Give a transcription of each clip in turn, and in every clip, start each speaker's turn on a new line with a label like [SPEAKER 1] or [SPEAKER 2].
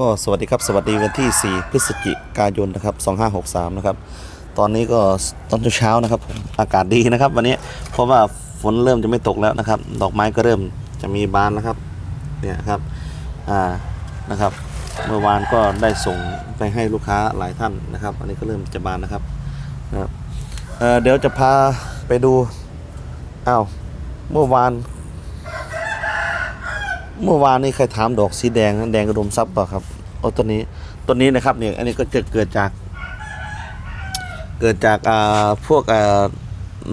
[SPEAKER 1] ก็สวัสดีครับ สวัสดีวันที่ 4 พฤศจิกายนนะครับ 2563 นะครับ ตอนนี้ก็ตอนเช้านะครับ อากาศดีนะครับ วันนี้เพราะว่าฝนเริ่มจะไม่ตกแล้วนะครับ ดอกไม้ก็เริ่มจะมีบานนะครับ เนี่ยครับ อ่า นะครับ เมื่อวานก็ได้ส่งไปให้ลูกค้าหลายท่านนะครับ อันนี้ก็เริ่มจะบานนะครับนะครับเเดี๋ยวจะพาไปดู อ้าว เมื่อวาน เมื่อวานนี้ใครถามดอกสีแดงแดงกระดมซับเปล่าครับโอ้ต้นนี้ต้นนี้นะครับเนี่ยอันนี้ก็จะเกิดจาก เกิดจากอ่าพวกอ่า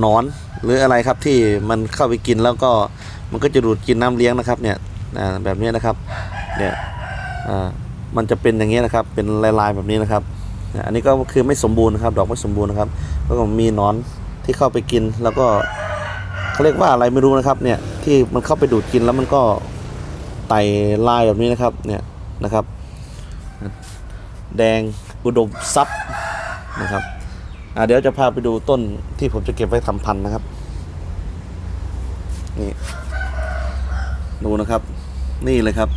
[SPEAKER 1] นอนหรืออะไรครับที่มันเข้าไปกินแล้วก็มันก็จะดูดกินน้ำเลี้ยงนะครับ เนี่ยอ่าแบบนี้นะครับเนี่ยอ่ามันจะเป็นอย่างนี้ยนะครับ เป็นลายๆแบบนี้นะครับ อันนี้ก็คือไม่สมบูรณ์นะครับ ดอกไม่สมบูรณ์นะครับแล้วก็มีนอนที่เข้าไปกินแล้วก็เขาเรียกว่าอะไรไม่รู้นะครับ เนี่ยที่มันเข้าไปดูดกินแล้วมันก็ ไต่ลายแบบนี้นะครับเนี่ยนะครับ แดงอุดมทรัพย์นะครับอ่าเดี๋ยวจะพาไปดูต้นที่ผมจะเก็บไว้ทำพันธุ์นะครับนี่ดูนะครับนี่เลยครับ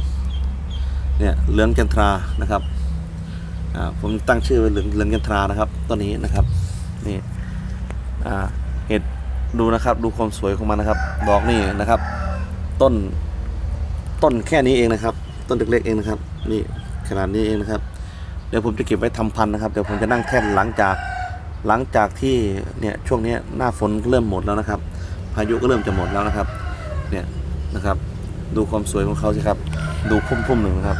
[SPEAKER 1] เนี่ยเหลืองจันทรานะครับอ่าผมตั้งชื่อไว้เหลืองเหลืองจันทรานะครับต้นนี้นะครับนี่อ่าเห็ดดูนะครับดูความสวยของมันนะครับ ดอกนี่นะครับ ต้น ต้นแค่นี้เองนะครับ ต้นเล็กๆเองนะครับ นี่ขนาดนี้เองนะครับ เดี๋ยวผมจะเก็บไว้ทำพันธุ์นะครับ เดี๋ยวผมจะนั่งแท่นหลังจากหลังจากที่เนี่ยช่วงนี้หน้าฝนเริ่มหมดแล้วนะครับ พายุก็เริ่มจะหมดแล้วนะครับ เนี่ยนะครับ ดูความสวยของเขาสิครับ ดูพุ่มๆหนึ่งนะครับ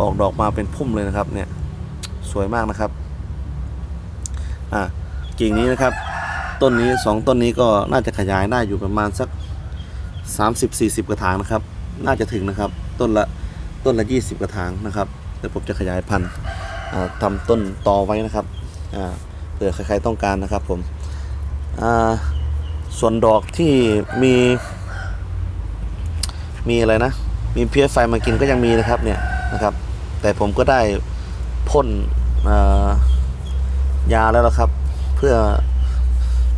[SPEAKER 1] ออกดอกมาเป็นพุ่มเลยนะครับ เนี่ยสวยมากนะครับ อ่ากิ่งนี้นะครับ ต้นนี้สองต้นนี้ก็น่าจะขยายได้อยู่ประมาณสัก 30-40 กระถางนะครับ น่าจะถึงนะครับ ต้นละต้นละ 20 กระถางนะครับเดี๋ยวผมจะขยายพันธุ์อ่าทำต้นตอไว้นะครับเผื่อใครๆต้องการนะครับผมส่วนดอกที่มี มีอะไรนะ มีเพี้ยไฟมากินก็ยังมีนะครับเนี่ยนะครับ แต่ผมก็ได้พ่นยาแล้วละครับ เพื่อ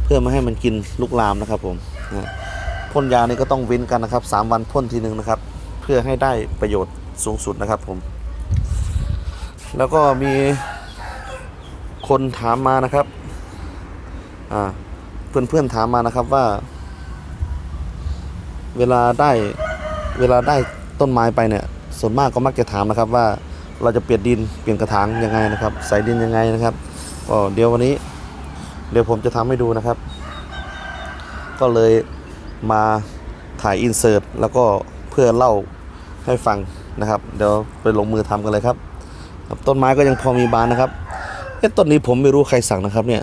[SPEAKER 1] เพื่อไม่ให้มันกินลุกลามนะครับผมนะ พ่นยานี่ก็ต้องเว้นกันนะครับสามวันพ่นทีหนึ่งนะครับ เพื่อให้ได้ประโยชน์สูงสุดนะครับผม แล้วก็มีคนถามมานะครับอ่าเพื่อนๆถามมานะครับว่า เวลาได้เวลาได้ต้นไม้ไปเนี่ย ส่วนมากก็มักจะถามนะครับว่าเราจะเปลี่ยนดินเปลี่ยนกระถางยังไงนะครับ ใส่ดินยังไงนะครับก็เดี๋ยววันนี้ เดี๋ยวผมจะทำให้ดูนะครับ ก็เลย มาถ่ายอินเสิร์ตแล้วก็เพื่อเล่าให้ฟังนะครับ เดี๋ยวไปลงมือทำกันเลยครับครับ ต้นไม้ก็ยังพอมีบานนะครับเอ๊ะต้นนี้ผมไม่รู้ใครสั่งนะครับเนี่ย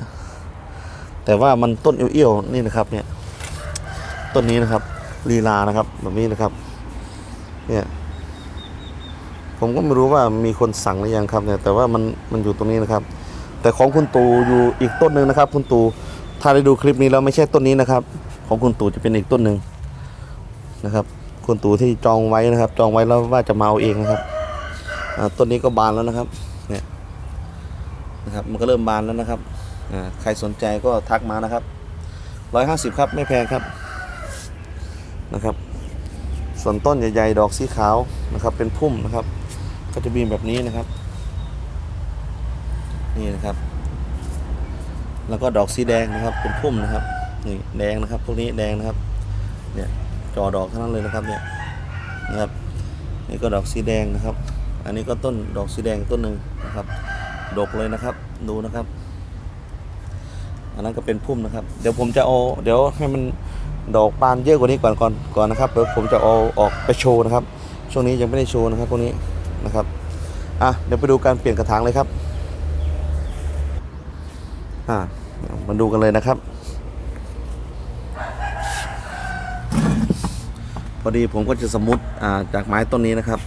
[SPEAKER 1] แต่ว่ามันต้นเอี้ยวๆนี่นะครับเนี่ย ต้นนี้นะครับลีลานะครับแบบนี้นะครับ เนี่ย ผมก็ไม่รู้ว่ามีคนสั่งหรือยังครับเนี่ย แต่ว่ามันมันอยู่ตรงนี้นะครับ แต่ของคุณตูอยู่อีกต้นหนึ่งนะครับ คุณตูถ้าได้ดูคลิปนี้แล้วไม่ใช่ต้นนี้นะครับ ของคุณตู่จะเป็นอีกต้นหนึ่งนะครับ คุณตู่ที่จองไว้นะครับ จองไว้แล้วว่าจะมาเอาเองนะครับต้นนี้ก็บานแล้วนะครับเนี่ยนะครับ มันก็เริ่มบานแล้วนะครับใครสนใจก็ทักมานะครับร้อยห้าสิบครับไม่แพงครับนะครับ ส่วนต้นใหญ่ๆดอกสีขาวนะครับ เป็นพุ่มนะครับ ก็จะมีแบบนี้นะครับ นี่นะครับ แล้วก็ดอกสีแดงนะครับ เป็นพุ่มนะครับ นี่แดงนะครับ พวกนี้แดงนะครับ เนี่ยจอดอกทั้งนั้นเลยนะครับเนี่ยนะครับ นี่ก็ดอกสีแดงนะครับ อันนี้ก็ต้นดอกสีแดงต้นหนึ่งนะครับ ดกเลยนะครับ ดูนะครับ อันนั้นก็เป็นพุ่มนะครับ เดี๋ยวผมจะเอาเดี๋ยวให้มันดอกบานเยอะกว่านี้ก่อนก่อนก่อนนะครับเดี๋ยวผมจะเอาออกไปโชว์นะครับ ช่วงนี้ยังไม่ได้โชว์นะครับพวกนี้นะครับอะเดี๋ยวไปดูการเปลี่ยนกระถางเลยครับอ่ามาดูกันเลยนะครับ อดีผมก็จะสมมติอ่าจากไม้ต้นนี้นะครับ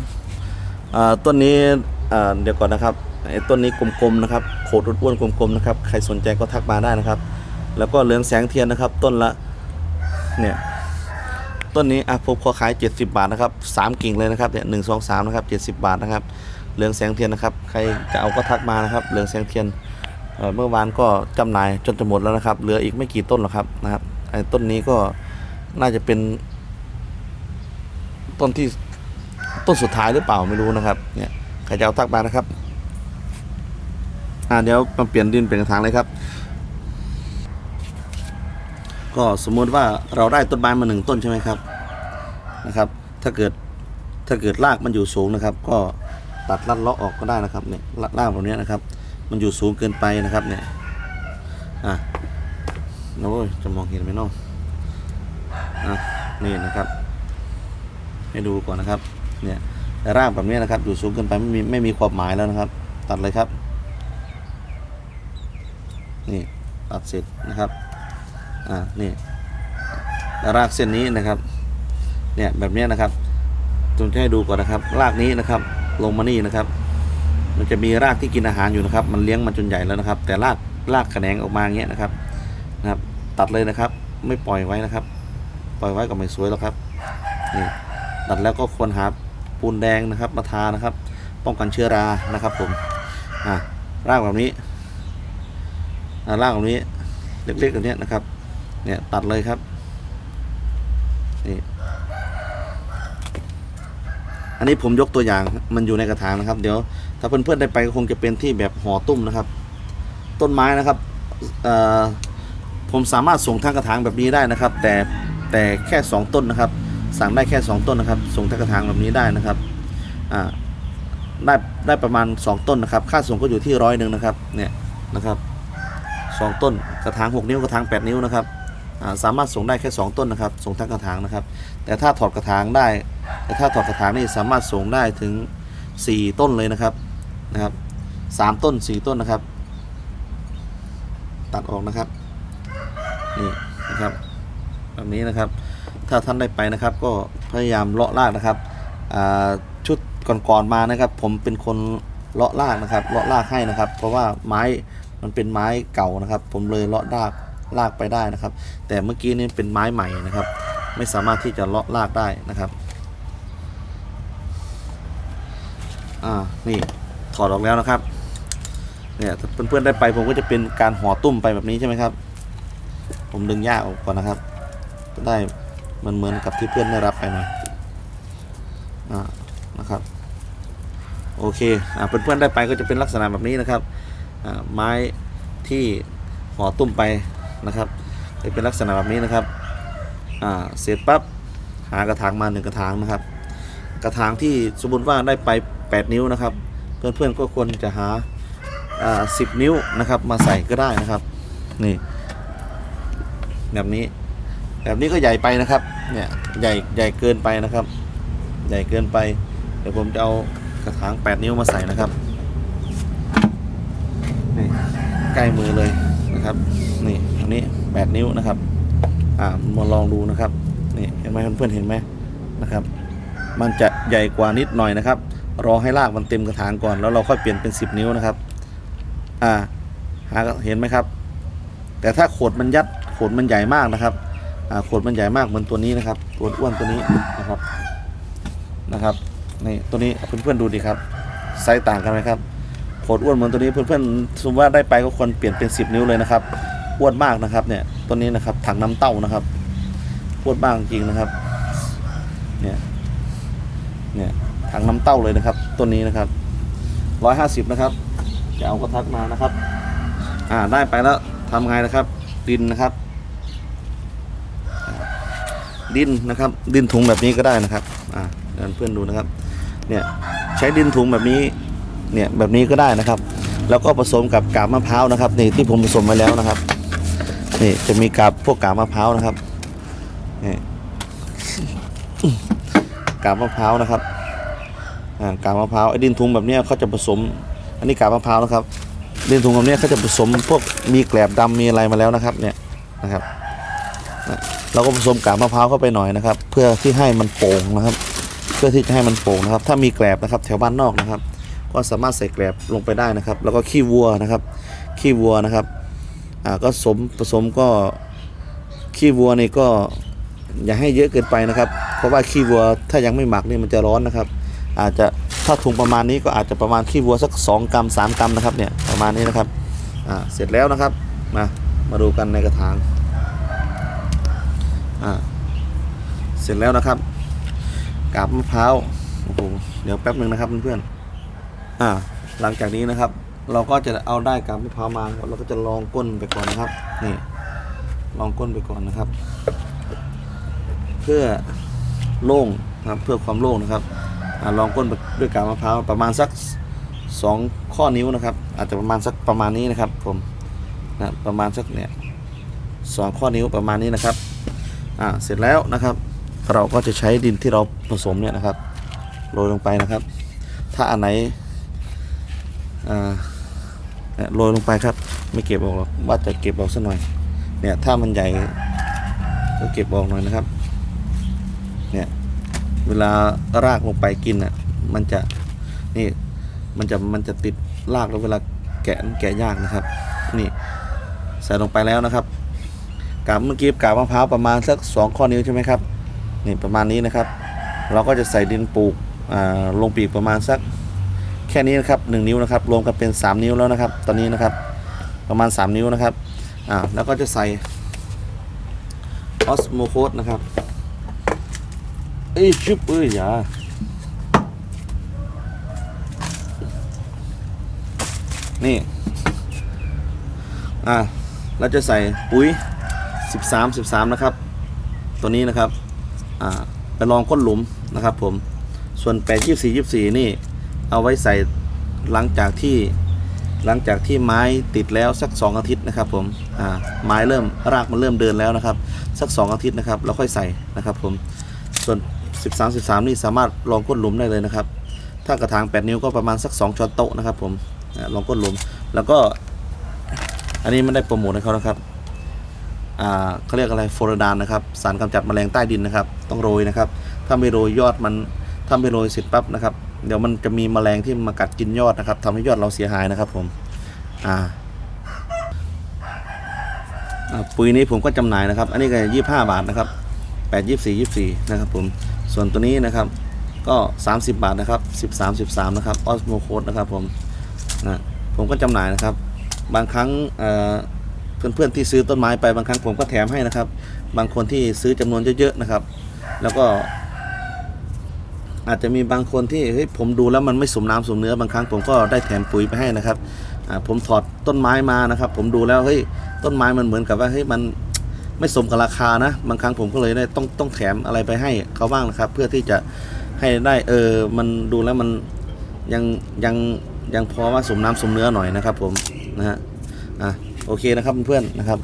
[SPEAKER 1] อ่าต้นนี้อ่าเดี๋ยวก่อนนะครับไอ้ต้นนี้กลมๆนะครับโขดอ้วนๆกลมๆนะครับใครสนใจก็ทักมาได้นะครับ แล้วก็เหลืองแสงเทียนนะครับ ต้นละเนี่ยต้นนี้อะผมขอขาย 70 บาทนะครับสามกิ่งเลยนะครับเนี่ยหนึ่งสองสามนะครับ 70 บาทนะครับเหลืองแสงเทียนนะครับ ใครจะเอาก็ทักมานะครับเหลืองแสงเทียนเอ่อเมื่อวานก็จำหน่ายจนจะหมดแล้วนะครับ เหลืออีกไม่กี่ต้นหรอกครับนะครับไอ้ต้นนี้ก็น่าจะเป็น ต้นที่ต้นสุดท้ายหรือเปล่าไม่รู้นะครับ เนี่ยใครจะเอาทักมานะครับ อ่าเดี๋ยวมาเปลี่ยนดินเป็นกระถางเลยครับ ก็สมมุติว่าเราได้ต้นไม้มาหนึ่งต้นใช่ไหมครับนะครับ ถ้าเกิดถ้าเกิดรากมันอยู่สูงนะครับ ก็ตัดลัดเลาะออกก็ได้นะครับเนี่ยรากแบบนี้นะครับ มันอยู่สูงเกินไปนะครับเนี่ยอะโอ้ยจะมองเห็นไหมน้องอะนี่นะครับ ให้ดูก่อนนะครับ เนี่ยแต่รากแบบนี้นะครับ อยู่สูงเกินไปไม่มีไม่มีความหมายแล้วนะครับ ตัดเลยครับ นี่ตัดเสร็จนะครับ อ่า นี่รากเส้นนี้นะครับ เนี่ยแบบนี้นะครับผมจะให้ดูก่อนนะครับ รากนี้นะครับ ลงมานี่นะครับ มันจะมีรากที่กินอาหารอยู่นะครับ มันเลี้ยงมันจนใหญ่แล้วนะครับ แต่รากรากแขนงออกมาอย่างเงี้ยนะครับ นะครับ ตัดเลยนะครับ ไม่ปล่อยไว้นะครับ ปล่อยไว้ก็ไม่สวยหรอกครับ นี่ ตัดแล้วก็ควรหาปูนแดงนะครับมาทานะครับ ป้องกันเชื้อรานะครับผมอ่ารากแบบนี้อ่ารากแบบนี้เล็กๆแบบนี้นะครับ เนี่ยตัดเลยครับนี่อันนี้ผมยกตัวอย่างมันอยู่ในกระถางนะครับ เดี๋ยว ถ้าเพื่อนๆได้ไปก็คงจะเป็นที่แบบห่อตุ้มนะครับ ต้นไม้นะครับเอ่อผมสามารถส่งทั้งกระถางแบบนี้ได้นะครับ แต่แต่แค่ 2 ต้นนะครับ สั่งได้แค่ 2 ต้นนะครับ ส่งทั้งกระถางแบบนี้ได้นะครับได้ได้ประมาณ 2 ต้นนะครับ ค่าส่งก็อยู่ที่ร้อยหนึ่งนะครับเนี่ยนะครับสองต้นกระถาง 6 นิ้วกระถาง 8 นิ้วนะครับสามารถส่งได้แค่ 2 ต้นนะครับ ส่งทั้งกระถางนะครับ แต่ถ้าถอดกระถางได้ แต่ถ้าถอดกระถางนี่สามารถส่งได้ถึง 4 ต้นเลยนะครับนะครับสามต้น 4 ต้นนะครับ ตัดออกนะครับนี่นะครับแบบนี้นะครับ ถ้าท่านได้ไปนะครับ ก็พยายามเลาะรากนะครับชุดก่อนๆมานะครับ ผมเป็นคนเลาะรากนะครับ เลาะรากให้นะครับ เพราะว่าไม้มันเป็นไม้เก่านะครับ ผมเลยเลาะรากรากไปได้นะครับ แต่เมื่อกี้นี่เป็นไม้ใหม่นะครับ ไม่สามารถที่จะเลาะรากได้นะครับอ่านี่ถอดออกแล้วนะครับเนี่ยเพื่อนๆได้ไปผมก็จะเป็นการห่อตุ้มไปแบบนี้ใช่ไหมครับ ผมดึงหญ้าออกก่อนนะครับ ได้ มันเหมือนกับที่เพื่อนได้รับไปน่อยอ่านะครับ โอเคอ่าเพื่อนๆได้ไปก็จะเป็นลักษณะแบบนี้นะครับอ่าไม้ที่ห่อตุ้มไปนะครับจะเป็นลักษณะแบบนี้นะครับอ่าเสร็จปั๊บหากระถางมาหนึ่งกระถางนะครับ กระถางที่สมมติว่าได้ไป 8 นิ้วนะครับ เพื่อนๆก็ควรจะหาอ่าสินิ้วนะครับมาใส่ก็ได้นะครับ นี่ แบบนี้ แบบนี้ก็ใหญ่ไปนะครับ เนี่ยใหญ่ใหญ่เกินไปนะครับ ใหญ่เกินไป เดี๋ยวผมจะเอากระถาง8นิ้วมาใส่นะครับนี่ใกล้มือเลยนะครับ นี่อันนี้8นิ้วนะครับ อ่ามาลองดูนะครับนี่เห็นไหมเพื่อนๆเห็นไหมนะครับ มันจะใหญ่กว่านิดหน่อยนะครับ รอให้รากมันเต็มกระถางก่อน แล้วเราค่อยเปลี่ยนเป็น 10 นิ้วนะครับ อ่าหาเห็นไหมครับ แต่ถ้าโขดมันยัดโขดมันใหญ่มากนะครับ อ่าโขดมันใหญ่มากเหมือนตัวนี้นะครับ ตัวอ้วนตัวนี้นะครับนะครับนี่ตัวนี้เพื่อนๆดูดิครับไซส์ต่างกันไหมครับโขดอ้วนเหมือนตัวนี้เพื่อนๆสมมติว่าได้ไปก็ควรเปลี่ยนเป็น 10 นิ้วเลยนะครับอ้วนมากนะครับเนี่ยตัวนี้นะครับถังน้ำเต้านะครับอ้วนมากจริงนะครับเนี่ยเนี่ยถังน้ำเต้าเลยนะครับ ตัวนี้นะครับร้อยห้าสิบนะครับจะเอากระทักมานะครับ อ่าได้ไปแล้วทำไงนะครับ ดินนะครับ ดินนะครับ ดินถุงแบบนี้ก็ได้นะครับอ่าเดี๋ยวเพื่อนดูนะครับเนี่ยใช้ดินถุงแบบนี้เนี่ยแบบนี้ก็ได้นะครับ แล้วก็ผสมกับกาบมะพร้าวนะครับนี่ที่ผมผสมไว้แล้วนะครับนี่จะมีกาบพวกกาบมะพร้าวนะครับนี่กาบมะพร้าวนะครับอ่ากาบมะพร้าวไอ้ดินทุงแบบนี้เขาจะผสม อันนี้กาบมะพร้าวนะครับดินทุงแบบนี้เขาจะผสมพวกมีแกลบดำมีอะไรมาแล้วนะครับเนี่ยนะครับ เราก็ผสมกาบมะพร้าวเข้าไปหน่อยนะครับ เพื่อที่ให้มันโป่งนะครับ เพื่อที่จะให้มันโป่งนะครับ ถ้ามีแกลบนะครับแถวบ้านนอกนะครับ ก็สามารถใส่แกลบลงไปได้นะครับ แล้วก็ขี้วัวนะครับ ขี้วัวนะครับอ่าก็สมผสมก็ขี้วัวนี่ก็อย่าให้เยอะเกินไปนะครับ เพราะว่าขี้วัวถ้ายังไม่หมักนี่มันจะร้อนนะครับ อาจจะถ้าถุงประมาณนี้ก็อาจจะประมาณขี้วัวสัก 2 กรัม 3 กรัมนะครับเนี่ยประมาณนี้นะครับอ่าเสร็จแล้วนะครับมามาดูกันในกระถาง อ่าเสร็จแล้วนะครับกาบมะพร้าวโอ้โหเดี๋ยวแป๊บหนึ่งนะครับเพื่อนๆอ่า หลังจากนี้นะครับ เราก็จะเอาได้กาบมะพร้าวมาเราก็จะลองก้นไปก่อนนะครับนี่ลองก้นไปก่อนนะครับ เพื่อโล่งนะครับเพื่อความโล่งนะครับอลองก้นด้วยกาบมะพร้าวประมาณสักสองข้อนิ้วนะครับ อาจจะประมาณสักประมาณนี้นะครับ ผมนะประมาณสักเนี่ยสองข้อนิ้วประมาณนี้นะครับ อ่าเสร็จแล้วนะครับ เราก็จะใช้ดินที่เราผสมเนี่ยนะครับโรยลงไปนะครับ ถ้าอันไหนอ่าโรยลงไปครับ ไม่เก็บออกหรอกว่าจะเก็บออกสักหน่อย เนี่ยถ้ามันใหญ่ก็เก็บออกหน่อยนะครับ เนี่ยเวลารากลงไปกินอะมันจะนี่มันจะมันจะติดรากแล้วเวลาแกะแกะยากนะครับ นี่ใส่ลงไปแล้วนะครับ กาบเมื่อกี้กาบมะพร้าวประมาณสักสองข้อนิ้วใช่ไหมครับนี่ประมาณนี้นะครับ เราก็จะใส่ดินปลูกลงปีกประมาณสักแค่นี้นะครับ1นิ้วนะครับ รวมกันเป็น 3 นิ้วแล้วนะครับ ตอนนี้นะครับประมาณ 3 นิ้วนะครับอ่าแล้วก็จะใส่ออสโมโคสนะครับเอ้ยชุบเอ้ยอย่านี่อ่าเราจะใส่ปุ๋ย 13 13 นะครับ ตัวนี้นะครับไปลองก้นหลุมนะครับผมส่วน 8 24 24 นี่ เอาไว้ใส่หลังจากที่หลังจากที่ไม้ติดแล้วสัก 2 อาทิตย์นะครับผมไม้เริ่มรากมันเริ่มเดินแล้วนะครับ สัก 2 อาทิตย์นะครับเราค่อยใส่นะครับผมส่วน 13 13 นี่สามารถลองก้นหลุมได้เลยนะครับ ถ้ากระถาง 8 นิ้วก็ประมาณสัก 2 ช้อนโต๊ะนะครับผมลองก้นหลุมแล้วก็อันนี้ไม่ได้โปรโมทให้เขานะครับ เขาเรียกอะไรโฟรดานนะครับสารกำจัดแมลงใต้ดินนะครับ ต้องโรยนะครับ ถ้าไม่โรยยอดมันถ้าไม่โรยเสร็จปั๊บนะครับ เดี๋ยวมันจะมีแมลงที่มากัดกินยอดนะครับทำให้ยอดเราเสียหายนะครับผมอ่าปุ๋ยนี้ผมก็จำหน่ายนะครับ อันนี้ก็ยี่ห้าบาทนะครับแปดยี่สี่ยี่สี่นะครับผมส่วนตัวนี้นะครับก็ 30 บาทนะครับ13 13นะครับออสโมโคดนะครับผมนะผมก็จำหน่ายนะครับ บางครั้ง เพื่อนๆที่ซื้อต้นไม้ไปบางครั้งผมก็แถมให้นะครับ บางคนที่ซื้อจำนวนเยอะๆนะครับ แล้วก็ อาจจะมีบางคนที่เฮ้ยผมดูแล้วมันไม่สมน้ำสมเนื้อบางครั้งผมก็ได้แถมปุ๋ยไปให้นะครับผมถอดต้นไม้มานะครับ ผมดูแล้วเฮ้ยต้นไม้มันเหมือนกับว่าเฮ้ยมันไม่สมกับราคานะบางครั้งผมก็เลยได้ต้องต้องแถมอะไรไปให้เขาบ้างนะครับ เพื่อที่จะให้ได้เออมันดูแล้วมันยังยังยังพอว่าสมน้ำสมเนื้อหน่อยนะครับ ผมนะฮะอะ โอเคนะครับเพื่อนๆนะครับ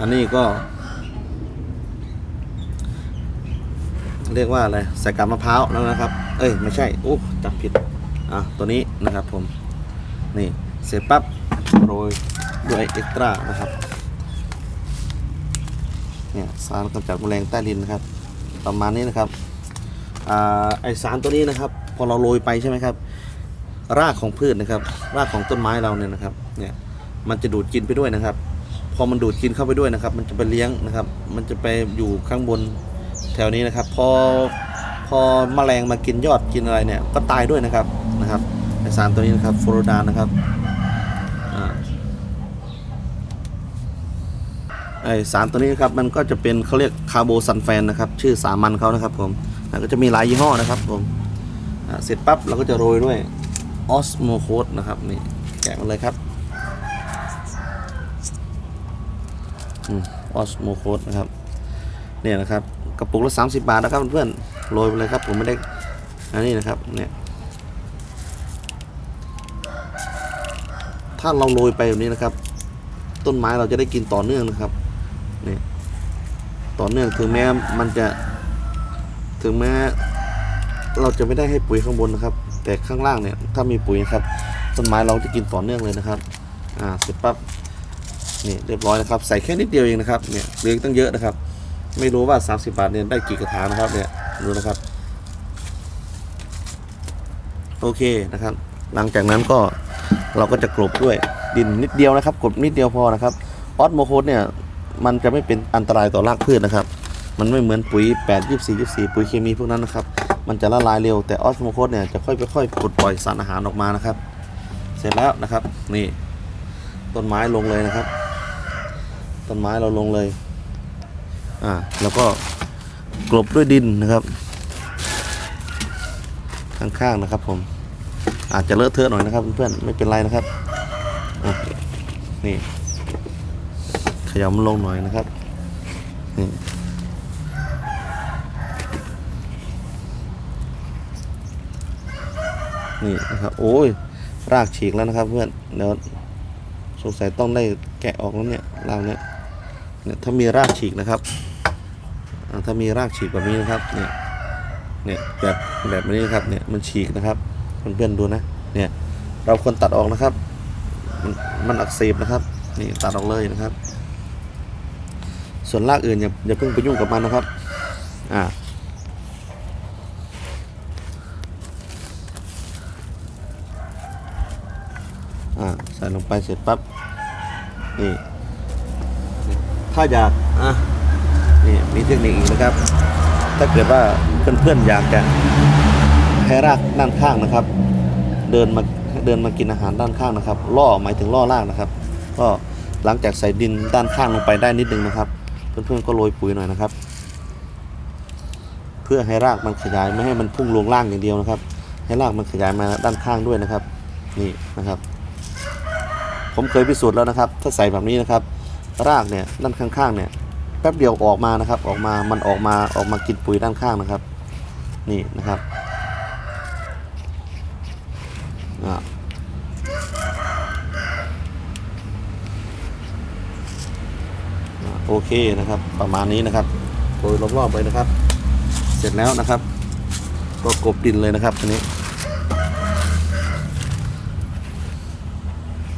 [SPEAKER 1] อันนี้ก็ เรียกว่าอะไรใส่กาบมะพร้าวแล้วนะครับ เอ้ยไม่ใช่โอ้จับผิดอะตัวนี้นะครับผมนี่เสร็จปั๊บโรยด้วยเอ็กตร้านะครับเนี่ยสารกำจัดแมลงใต้ดินนะครับ ประมาณนี้นะครับอ่าไอสารตัวนี้นะครับ พอเราโรยไปใช่ไหมครับ รากของพืชนะครับ รากของต้นไม้เราเนี่ยนะครับ เนี่ย มันจะดูดกินไปด้วยนะครับ พอมันดูดกินเข้าไปด้วยนะครับ มันจะไปเลี้ยงนะครับ มันจะไปอยู่ข้างบนแถวนี้นะครับ พอพอแมลงมากินยอดกินอะไรเนี่ย ก็ตายด้วยนะครับนะครับไอสารตัวนี้นะครับฟโรดานนะครับอ่าไอสารตัวนี้นะครับมันก็จะเป็นเขาเรียกคาร์โบซันแฟนนะครับ ชื่อสามัญเขานะครับผมแล้วก็จะมีหลายยี่ห้อนะครับผม เสร็จปั๊บเราก็จะโรยด้วยออสโมโคดนะครับนี่แกะมาเลยครับออสโมโคดนะครับเนี่ยนะครับกระปุกละ30 บาทนะครับเพื่อนๆโรยไปเลยครับผมไม่ได้อันนี้นะครับเนี่ยถ้าเราโรยไปแบบนี้นะครับ ต้นไม้เราจะได้กินต่อเนื่องนะครับนี่ต่อเนื่องถึงแม้มันจะถึงแม้ เราจะไม่ได้ให้ปุ๋ยข้างบนนะครับ แต่ข้างล่างเนี่ยถ้ามีปุ๋ยนะครับต้นไม้เราจะกินต่อเนื่องเลยนะครับอ่าเสร็จปั๊บนี่เรียบร้อยนะครับ ใส่แค่นิดเดียวเองนะครับเนี่ยเหลืออกตั้งเยอะนะครับ ไม่รู้ว่า 30 บาทเนี่ยได้กี่กระถางนะครับเนี่ยดูนะครับโอเคนะครับ หลังจากนั้นก็เราก็จะกลบด้วยดินนิดเดียวนะครับกลบนิดเดียวพอนะครับออสโมโคสเนี่ยมันจะไม่เป็นอันตรายต่อรากพืชนะครับ มันไม่เหมือนปุ๋ย8 24 24 ปุ๋ยเคมีพวกนั้นนะครับ มันจะละลายเร็วแต่ออสโมโคสเนี่ยจะค่อยๆค่อยปลดปล่อยสารอาหารออกมานะครับ เสร็จแล้วนะครับนี่ต้นไม้ลงเลยนะครับ ต้นไม้เราลงเลยอ่าแล้วก็กลบด้วยดินนะครับ ข้างๆนะครับ ผม อาจจะเลอะเทอะหน่อยนะครับเพื่อนๆไม่เป็นไรนะครับนี่ขยำลงหน่อยนะครับนี่ นี่นะครับโอ้ยรากฉีกแล้วนะครับเพื่อนเดี๋ยวสงสัยต้องได้แกะออกแล้วเนี่ยรากเนี่ยเนี่ยถ้ามีรากฉีกนะครับถ้ามีรากฉีกแบบนี้นะครับเนี่ยเนี่ยแบบแบบนี้นะครับเนี่ยมันฉีกนะครับเพื่อนๆดูนะเนี่ยเราควรตัดออกนะครับ มันมันอักเสบนะครับนี่ตัดออกเลยนะครับ ส่วนรากอื่นอย่าอย่าเพิ่งไปยุ่งกับมันนะครับอ่า อ่า ใส่ ลงไปเสร็จปั๊บนี่ถ้าอยากอะนี่มีเทคนิคอีกนะครับ ถ้าเกิดว่าเพื่อนๆอยากจะให้รากด้านข้างนะครับ เดินมาเดินมากินอาหารด้านข้างนะครับล่อหมายถึงล่อรากนะครับ ก็หลังจากใส่ดินด้านข้างลงไปได้นิดนึงนะครับเพื่อนๆก็โรยปุ๋ยหน่อยนะครับ เพื่อให้รากมันขยายไม่ให้มันพุ่งลงล่างอย่างเดียวนะครับ ให้รากมันขยายมาด้านข้างด้วยนะครับ นี่นะครับ ผมเคยพิสูจน์แล้วนะครับ ถ้าใส่แบบนี้นะครับ รากเนี่ยด้านข้างๆเนี่ยแป๊บเดียวออกมานะครับ ออกมามันออกมาออกมากินปุ๋ยด้านข้างนะครับ นี่นะครับอ่าโอเคนะครับ ประมาณนี้นะครับโรยรอบๆไปนะครับ เสร็จแล้วนะครับ ก็กบดินเลยนะครับทีนี้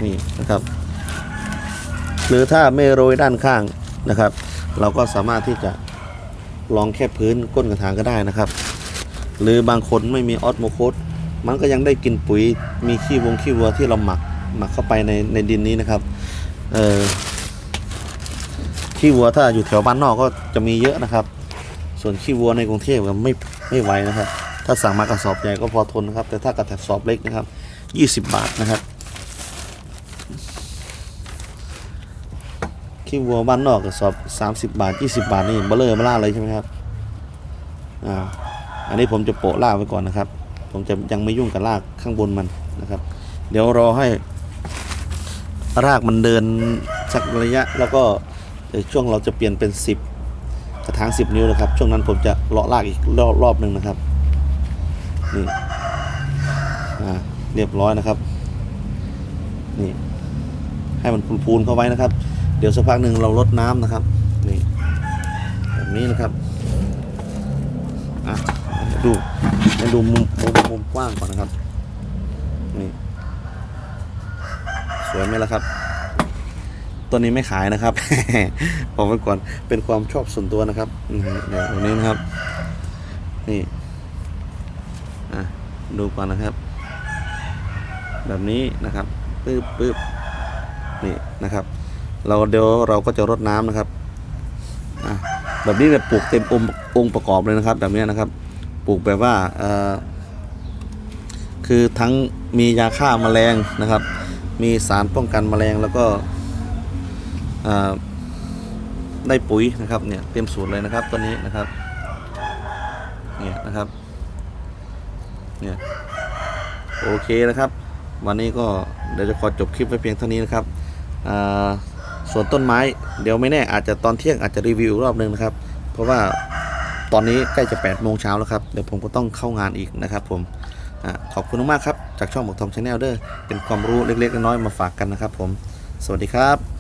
[SPEAKER 1] นี่นะครับ หรือถ้าไม่โรยด้านข้างนะครับ เราก็สามารถที่จะลองแค่พื้นก้นกระถางก็ได้นะครับ หรือบางคนไม่มีออสโมโคสมันก็ยังได้กินปุ๋ยมีขี้วงขี้วัวที่เราหมักหมักเข้าไปในในดินนี้นะครับเออขี้วัวถ้าอยู่แถวบ้านนอกก็จะมีเยอะนะครับ ส่วนขี้วัวในกรุงเทพก็ไม่ไม่ไหวนะครับ ถ้าสั่งมากระสอบใหญ่ก็พอทนนะครับ แต่ถ้ากระสอบเล็กนะครับ 20 บาทนะครับ ขี้วัวบ้านนอกกระสอบ 30 บาท 20 บาทนี่เบลเลอร์มาล่าเลยใช่ไหมครับอ่าอันนี้ผมจะโปะล่ากไว้ก่อนนะครับ ผมจะยังไม่ยุ่งกับรากข้างบนมันนะครับ เดี๋ยวรอให้รากมันเดินสักระยะ แล้วก็ช่วงเราจะเปลี่ยนเป็น 10 กระถาง 10 นิ้วนะครับ ช่วงนั้นผมจะเลาะรากอีกรอบรอบหนึ่งนะครับนี่อ่าเรียบร้อยนะครับนี่ให้มันพูนๆเข้าไว้นะครับ เดี๋ยวสักพักหนึ่งเราลดน้ำนะครับนี่แบบนี้นะครับอะดูให้ดูมุมมุมมุมกว้างก่อนนะครับนี่สวยไหมล่ะครับตัวนี้ไม่ขายนะครับบอกไว้ก่อนเป็นความชอบส่วนตัวนะครับอืมเดี๋ยวตรงนี้นะครับ นี่อะดูก่อนนะครับ แบบนี้นะครับปึ๊บปึ๊บนี่นะครับ เราเดี๋ยวเราก็จะรดน้ำนะครับแบบนี้เนี่ยปลูกเต็มองค์องค์ประกอบเลยนะครับ แบบนี้นะครับปลูกแบบว่าคือทั้งมียาฆ่าแมลงนะครับ มีสารป้องกันแมลงแล้วก็ได้ปุ๋ยนะครับเนี่ยเต็มสูตรเลยนะครับตัวนี้นะครับเนี่ยนะครับเนี่ยโอเคนะครับ วันนี้ก็เดี๋ยวจะขอจบคลิปไว้เพียงเท่านี้นะครับอ่า ส่วนต้นไม้เดี๋ยวไม่แน่อาจจะตอนเที่ยงอาจจะรีวิวรอบหนึงนะครับ เพราะว่าตอนนี้ใกล้จะ8โมงเช้าแล้วครับ เดี๋ยวผมก็ต้องเข้างานอีกนะครับผมอขอบคุณมากครับ จากช่องหมกทองชาแนลเด้อเป็นความรู้เล็กๆน้อยๆมาฝากกันนะครับผม สวัสดีครับ